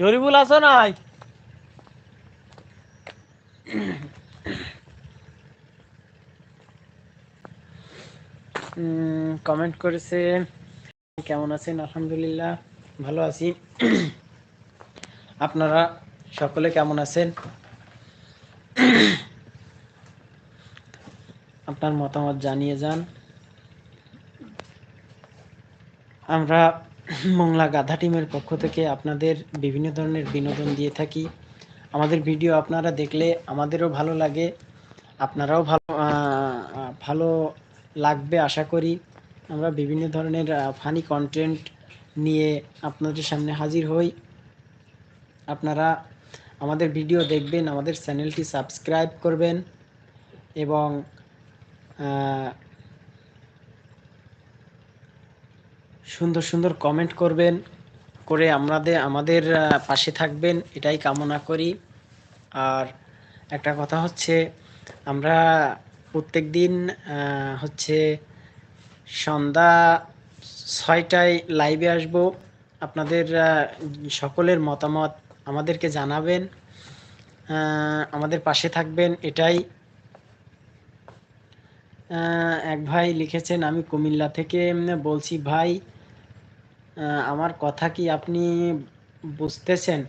শরীফুল আছো নাই কমেন্ট করেছে, কেমন আছেন? আলহামদুলিল্লাহ, ভালো আছি। আপনারা সকলে কেমন আছেন? আপনার মতামত জানিয়ে যান। আমরা মংলা গাধা টিমের পক্ষ থেকে আপনাদের বিভিন্ন ধরনের বিনোদন দিয়ে থাকি। আমাদের ভিডিও আপনারা দেখলে আমাদেরও ভালো লাগে, আপনারাও ভালো ভালো লাগবে আশা করি। আমরা বিভিন্ন ধরনের ফানি কন্টেন্ট নিয়ে আপনাদের সামনে হাজির হই। আপনারা আমাদের ভিডিও দেখবেন, আমাদের চ্যানেলটি সাবস্ক্রাইব করবেন এবং সুন্দর সুন্দর কমেন্ট করবেন, করে আমাদের আমাদের পাশে থাকবেন, এটাই কামনা করি। আর একটা কথা হচ্ছে, আমরা প্রত্যেক দিন হচ্ছে সন্ধ্যা ছয়টায় লাইভে আসব। আপনাদের সকলের মতামত আমাদেরকে জানাবেন আমাদের পাশে থাকবেন, এটাই। এক ভাই লিখেছেন, আমি কুমিল্লা থেকে বলছি, ভাই আমার কথা কি আপনি বুঝতেছেন?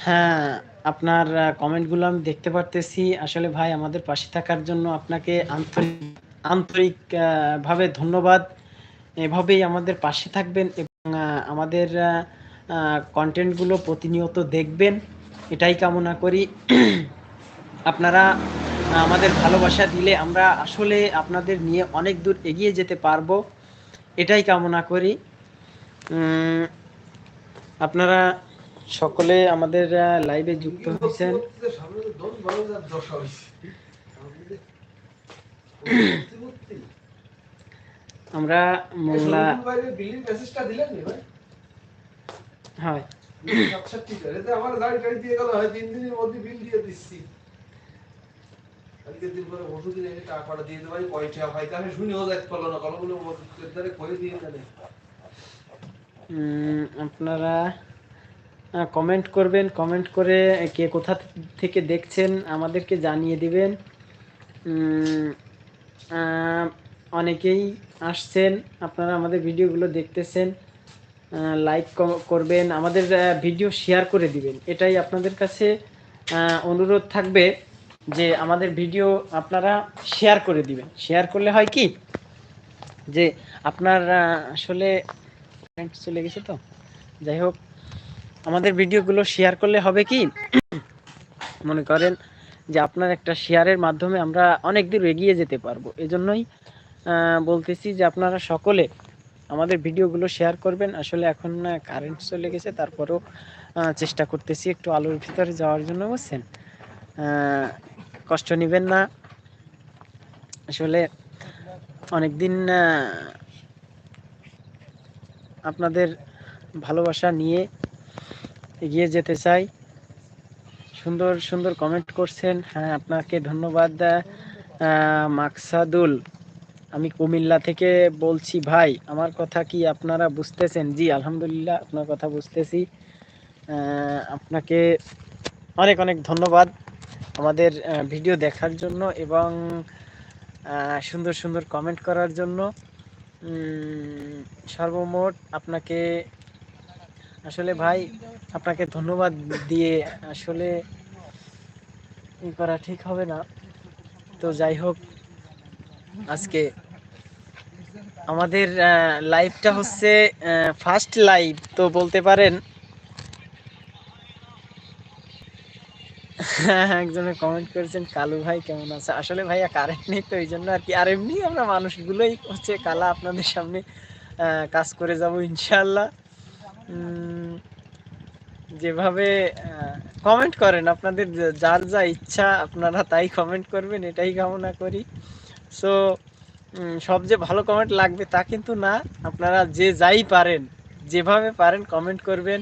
হ্যাঁ আপনার কমেন্টগুলো আমি দেখতে পারতেছি। আসলে ভাই আমাদের পাশে থাকার জন্য আপনাকে আন্তরিক আন্তরিক আহ, ভাবে ধন্যবাদ। এভাবেই আমাদের পাশে থাকবেন এবং আমাদের কন্টেন্টগুলো প্রতিনিয়ত দেখবেন। এটাই কামনা করি। আপনারা আমাদের ভালোবাসা দিলে আমরা আসলে আপনাদের নিয়ে অনেক দূর এগিয়ে যেতে পারব। এটাই কামনা করি। আপনারা সকলে আমাদের লাইভে যুক্ত হয়েছেন। আমরা মোংলা হয়। আপনারা কমেন্ট করবেন কমেন্ট করে কে কোথা থেকে দেখছেন আমাদেরকে জানিয়ে দিবেন। অনেকেই আসছেন, আপনারা আমাদের ভিডিওগুলো দেখতেছেন লাইক করবেন, আমাদের ভিডিও শেয়ার করে দিবেন। এটাই আপনাদের কাছে অনুরোধ থাকবে। যে আমাদের ভিডিও আপনারা শেয়ার করে দিবেন। শেয়ার করলে হয় কি? যে আপনার আসলে চলে গেছে তো। যাই হোক, আমাদের ভিডিওগুলো শেয়ার করলে হবে কি? মনে করেন যে আপনার একটা শেয়ারের মাধ্যমে আমরা অনেক দূর এগিয়ে যেতে পারব। এজন্যই বলতেছি যে আপনারা সকলে আমাদের ভিডিওগুলো শেয়ার করবেন। আসলে এখন কারেন্ট চলে গেছে, তারপরেও চেষ্টা করতেছি একটু আলোর ভিতরে যাওয়ার জন্য, বুঝছেন? কষ্ট নেবেন না। আসলে অনেকদিন আপনাদের ভালোবাসা নিয়ে এগিয়ে যেতে চাই। সুন্দর সুন্দর কমেন্ট করছেন। হ্যাঁ আপনাকে ধন্যবাদ মাকসাদুল। আমি কুমিল্লা থেকে বলছি, ভাই, আমার কথা কি আপনারা বুঝতেছেন? জি, আলহামদুলিল্লাহ, আপনার কথা বুঝতেছি। আপনাকে অনেক অনেক ধন্যবাদ। আমাদের ভিডিও দেখার জন্য এবং সুন্দর সুন্দর কমেন্ট করার জন্য সর্বমোট আপনাকে, আসলে ভাই, আপনাকে ধন্যবাদ দিয়ে আসলে ই করা ঠিক হবে না। তো যাই হোক, আজকে আমাদের লাইভটা হচ্ছে ফার্স্ট লাইভ তো বলতে পারেন একজনে কমেন্ট করেছেন, কালু ভাই কেমন আছে? আসলে ভাইয়া কারেন্ট নেই তো এই জন্য আর কি। আর এমনি আমরা মানুষগুলোই হচ্ছে কালা আপনাদের সামনে কাজ করে যাব ইনশাল্লাহ যেভাবে কমেন্ট করেন আপনাদের, যার যা ইচ্ছা আপনারা তাই কমেন্ট করবেন, এটাই কামনা করি। সো সব যে ভালো কমেন্ট লাগবে তা কিন্তু না, আপনারা যে যাই পারেন, যেভাবে পারেন কমেন্ট করবেন।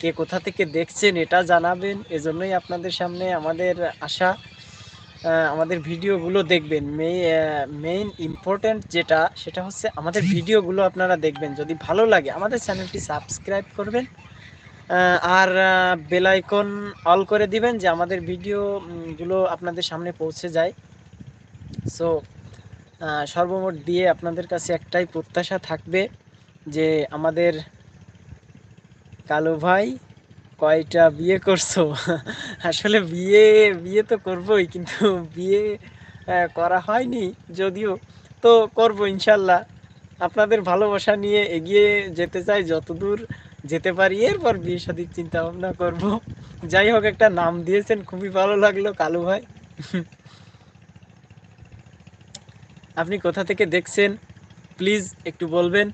কে কোথা থেকে দেখছেন এটা জানাবেন এজন্যই আপনাদের সামনে আমাদের আহ, আমাদের ভিডিওগুলো দেখবেন। মেইন ইম্পর্ট্যান্ট যেটা সেটা হচ্ছে আমাদের ভিডিওগুলো আপনারা দেখবেন। যদি ভালো লাগে আমাদের চ্যানেলটি সাবস্ক্রাইব করবেন আর বেলাইকন অল করে দিবেন যে আমাদের ভিডিওগুলো আপনাদের সামনে পৌঁছে যায়। সো সর্বমোট দিয়ে আপনাদের কাছে একটাই প্রত্যাশা থাকবে যে আমাদের কালু ভাই, কয়টা বিয়ে করছ? আসলে বিয়ে বিয়ে তো করবই, কিন্তু বিয়ে করা হয়নি যদিও। তো করব ইনশাল্লাহ। আপনাদের ভালোবাসা নিয়ে এগিয়ে যেতে চাই, যতদূর যেতে পারি। এরপর বিয়ে শাদির চিন্তা ভাবনা করব। যাই হোক, একটা নাম দিয়েছেন, খুবই ভালো লাগল, কালু ভাই। আপনি কোথা থেকে দেখছেন? প্লিজ একটু বলবেন।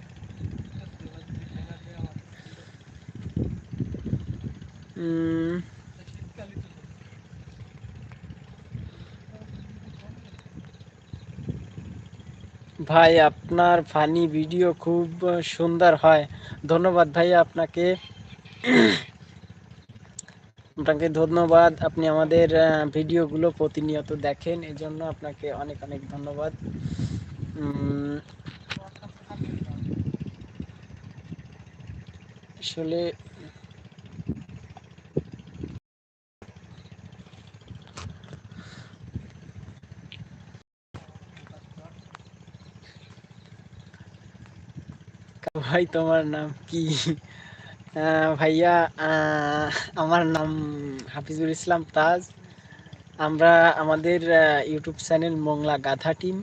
ভাই, আপনার ফানি ভিডিও খুব সুন্দর হয়। ধন্যবাদ ভাই আপনাকে। আপনাকে ধন্যবাদ। আপনি আমাদের ভিডিওগুলো প্রতিনিয়ত দেখেন, এজন্য আপনাকে অনেক অনেক ধন্যবাদ। আসলে ভাই, তোমার নাম কি? ভাইয়া আমার নাম হাফিজুল ইসলাম তাজ। আমরা আমাদের ইউটিউব চ্যানেল মোংলা গাধা টিম।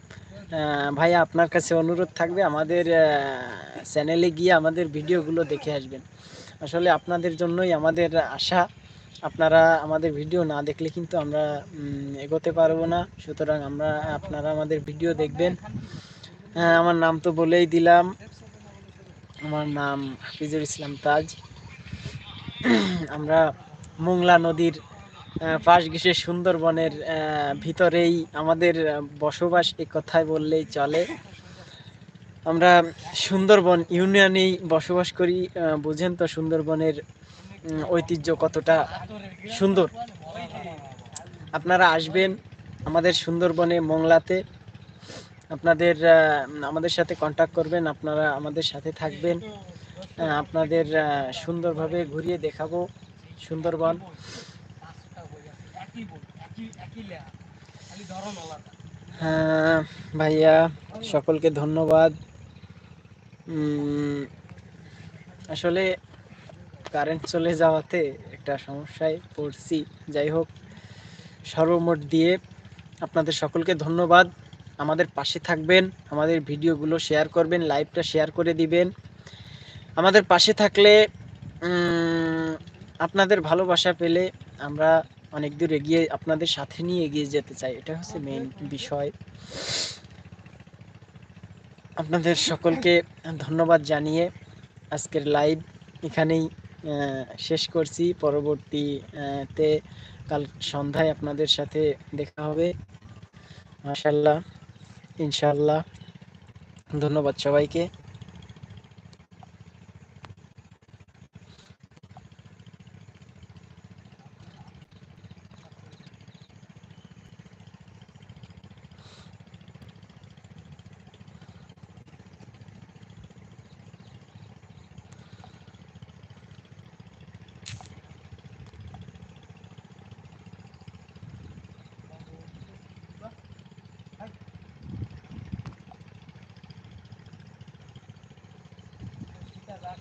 ভাইয়া, আপনার কাছে অনুরোধ থাকবে, আমাদের চ্যানেলে গিয়ে আমাদের ভিডিওগুলো দেখে আসবেন। আসলে আপনাদের জন্যই আমাদের আশা। আপনারা আমাদের ভিডিও না দেখলে কিন্তু আমরা এগোতে পারব না। সুতরাং আমরা, আপনারা আমাদের ভিডিও দেখবেন। আমার নাম তো বলেই দিলাম। আমার নাম হাফিজুল ইসলাম তাজ। আমরা মোংলা নদীর পাশ ঘেঁষে সুন্দরবনের ভিতরেই আমাদের বসবাস এ কথায় বললেই চলে। আমরা সুন্দরবন ইউনিয়নেই বসবাস করি বুঝেন তো সুন্দরবনের ঐতিহ্য কতটা সুন্দর। আপনারা আসবেন আমাদের সুন্দরবনে মোংলাতে। আপনাদের আমাদের সাথে কন্ট্যাক্ট করবেন, আপনারা আমাদের সাথে থাকবেন। আপনাদের সুন্দরভাবে ঘুরিয়ে দেখাবো সুন্দরবন। হ্যাঁ ভাইয়া, সকলকে ধন্যবাদ। আসলে কারেন্ট চলে যাওয়াতে একটা সমস্যায় পড়ছি। যাই হোক, সর্বমোট দিয়ে আপনাদের সকলকে ধন্যবাদ। আমাদের পাশে থাকবেন আমাদের ভিডিওগুলো শেয়ার করবেন লাইভটা শেয়ার করে দিবেন। আমাদের পাশে থাকলে আপনাদের ভালোবাসা পেলে আমরা অনেক দূর এগিয়ে আপনাদের সাথে নিয়ে এগিয়ে যেতে চাই। এটা হচ্ছে মেইন বিষয়। আপনাদের সকলকে ধন্যবাদ জানিয়ে আজকের লাইভ এখানেই শেষ করছি। পরবর্তী আহ, তে কাল সন্ধ্যায় আপনাদের সাথে দেখা হবে। মাশাল্লাহ ইনশাল্লাহ ধন্যবাদ সবাইকে